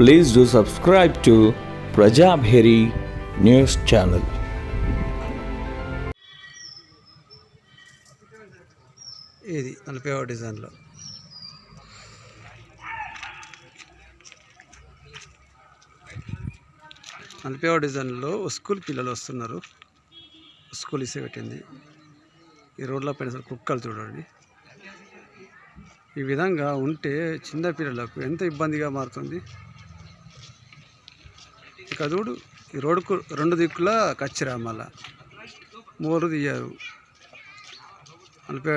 Please do subscribe to Prajabheri news channel. ఇది నలభై డిజైన్లో. నలభై డిజైన్లో స్కూల్ పిల్లలు వస్తున్నారు. స్కూల్ ఇసే పెట్టింది. ఈ రోడ్ల పైన కుక్కలు చూడండి. ఈ విధంగా ఉంటే చిన్న పిల్లలకు ఎంత ఇబ్బందిగా మారుతుంది. ఇక ఈ రోడ్డుకు రెండు దిక్కులా కచ్చిరా మళ్ళా. మోరు తీయారు. నలభై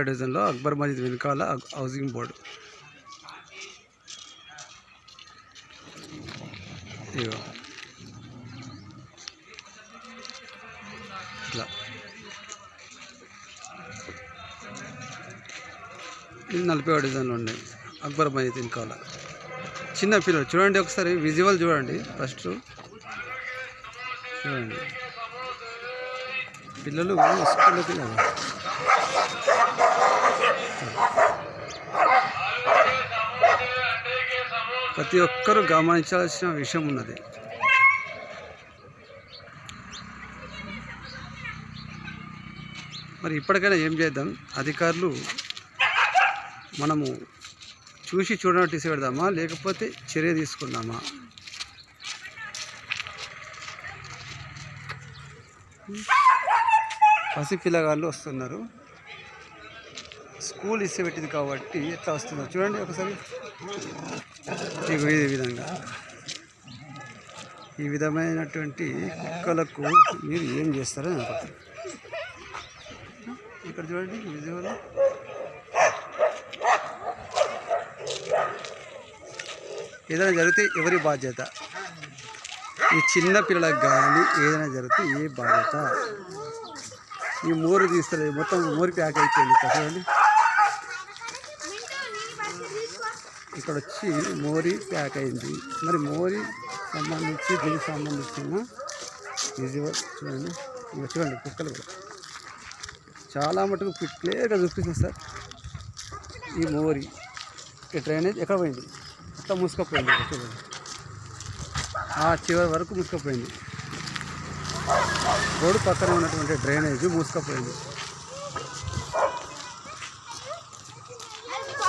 అక్బర్ మజీద్ వెనకాల హౌసింగ్ బోర్డు. ఇగో. ఇట్లా. ఇది నలభై డిజైన్లు ఉన్నాయి అక్బర్ మజీద్ వెనకాల. చిన్న పిల్లలు చూడండి ఒకసారి విజువల్ చూడండి ఫస్ట్. పిల్లలు స్కూల్కి ప్రతి ఒక్కరూ గమనించాల్సిన విషయం ఉన్నది. మరి ఇప్పటికైనా ఏం చేద్దాం? అధికారులు మనము చూసి చూడనట్టు పెడదామా? లేకపోతే చర్య తీసుకుందామా? పసి పిల్లగాళ్ళు వస్తున్నారు. స్కూల్ ఇస్తే పెట్టింది కాబట్టి ఎట్లా వస్తున్నారు చూడండి ఒకసారి. ఇగో ఈ విధంగా. ఈ విధమైనటువంటి కుక్కలకు మీరు ఏం చేస్తారని అనుకుంటారు ఇక్కడ చూడండి విజువల్ ఏదైనా జరిగితే ఎవరి బాధ్యత? ఈ చిన్న పిల్లలకు కానీ ఏదైనా జరిగితే ఏ బాధ్యత? ఈ మోరు తీస్తలేదు మొత్తం మోరి ప్యాక్ అయిపోయింది. ఇక్కడ చూడండి. ఇక్కడ వచ్చి మోరీ ప్యాక్ అయింది. మరి మోరీ సంబంధించి దీనికి సంబంధించిన ఇది చూడండి. ఇక చూడండి కుక్కలు కూడా. చాలా మటుకు క్లియర్గా చూపిస్తుంది సార్. ఈ మోరీ ఈ డ్రైనేజ్ ఎక్కడ పోయింది? మొత్తం మూసుకపోయింది. చూడండి. ఆ చివరి వరకు మూసుకపోయింది. రోడ్డు పక్కన ఉన్నటువంటి డ్రైనేజ్ మూసుకపోయింది.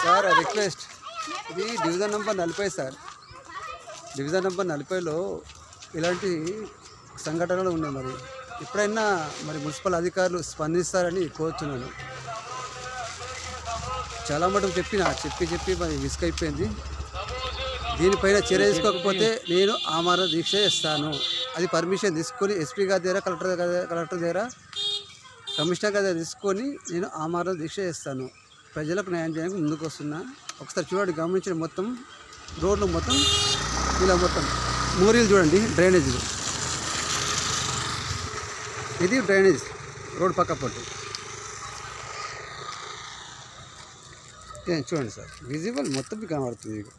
Sir request. ఇది డివిజన్ నెంబర్ నలభై సార్. డివిజన్ నెంబర్ నలభైలో ఇలాంటి సంఘటనలు ఉన్నాయి మరి. ఎప్పుడైనా మరి మున్సిపల్ అధికారులు స్పందిస్తారని కోరుతున్నాను. చాలా మటుకు చెప్పిన చెప్పి చెప్పి మరి మిస్క్ అయిపోయింది దీనిపైన చర్య తీసుకోకపోతే నేను ఆమరణ దీక్ష ఇస్తాను అది పర్మిషన్ తీసుకొని ఎస్పీ గారి దగ్గర కలెక్టర్ కలెక్టర్ దగ్గర కమిషనర్ గారి దగ్గర తీసుకొని నేను ఆమరణ దీక్ష ఇస్తాను ప్రజలకు న్యాయం చేయడానికి ముందుకు వస్తున్నా. ఒకసారి చూడండి గమనించిన మొత్తం. రోడ్లు మొత్తం ఇలా మొత్తం. మూరీలు చూడండి డ్రైనేజీలు ఇది డ్రైనేజ్ రోడ్ పక్క పట్టు చూడండి సార్ విజిబుల్ మొత్తం కనబడుతుంది. మీకు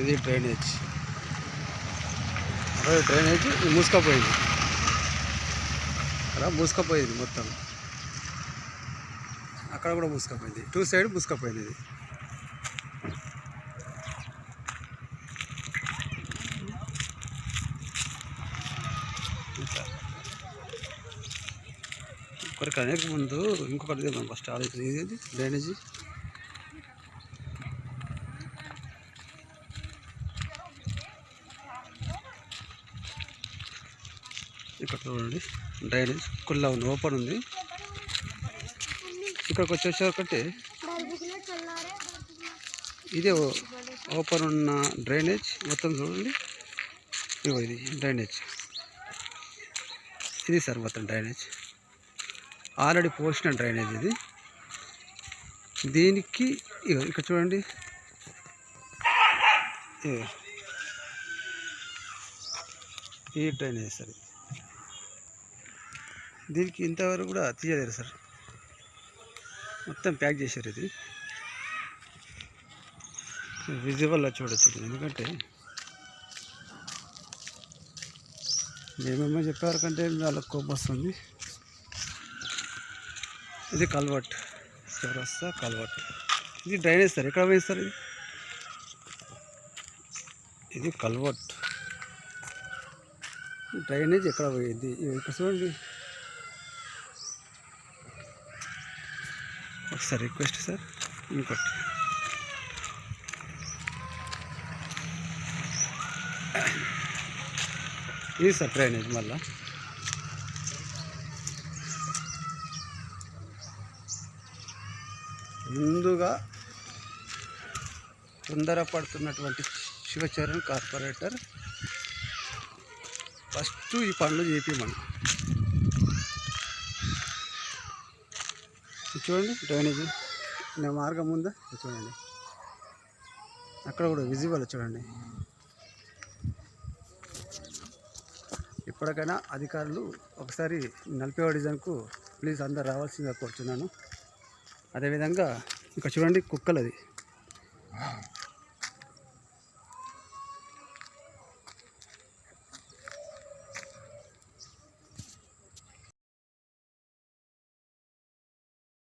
ఇది డ్రైనేజ్. అక్కడ డ్రైనేజ్ మూసుకపోయింది. అక్కడ మూసుకపోయింది మొత్తం. అక్కడ కూడా మూసుకపోయింది. టూ సైడ్ మూసుకపోయింది ఇది. ఒకరికి అనేక ముందు ఇంకొకటి ఫస్ట్ ఆలోచన. ఇది డ్రైనేజీ? ఇక్కడ చూడండి. డ్రైనేజ్ కుల్లా ఉంది ఓపెన్ ఉంది. ఇక్కడికి వచ్చేసరికంటే ఇదే ఓపెన్ ఉన్న డ్రైనేజ్ మొత్తం చూడండి. ఇగో ఇది డ్రైనేజ్. ఇది సార్ మొత్తం డ్రైనేజ్. ఆల్రెడీ పోసిన డ్రైనేజ్ ఇది. దీనికి ఇగో ఇక్కడ చూడండి. ఈ డ్రైనేజ్ సార్ ఇది. దీనికి ఇంతవరకు కూడా తీయలేరు సార్. మొత్తం ప్యాక్ చేశారు ఇది. విజువల్లో చూడొచ్చు ఎందుకంటే మేమేమో చెప్పారు కంటే వాళ్ళకి కోపం వస్తుంది. ఇది కల్వర్ట్ చౌరస్తా కల్వర్ట్ ఇది డ్రైనేజ్ సార్. ఎక్కడ పోయింది సార్ ఇది? ఇది కల్వర్ట్ డ్రైనేజ్ ఎక్కడ పోయింది? ఇక్కడ చూడండి ఒకసారి రిక్వెస్ట్ సార్. ఇంకోటి ఇది సార్ డ్రైనేజ్ మళ్ళా. ముందుగా తొందరపడుతున్నటువంటి శివచరణ్ కార్పొరేటర్. ఫస్ట్ ఈ పనులు చేపిమను చూడండి డ్రైనేజ్. నా మార్గం ఉందా? చూడండి. అక్కడ కూడా విజిబుల్ చూడండి. ఇప్పటికైనా అధికారులు ఒకసారి నలభై డిజైన్కు ప్లీజ్ అందరు రావాల్సిందిగా కోరుతున్నాను అదేవిధంగా ఇంకా చూడండి కుక్కలది.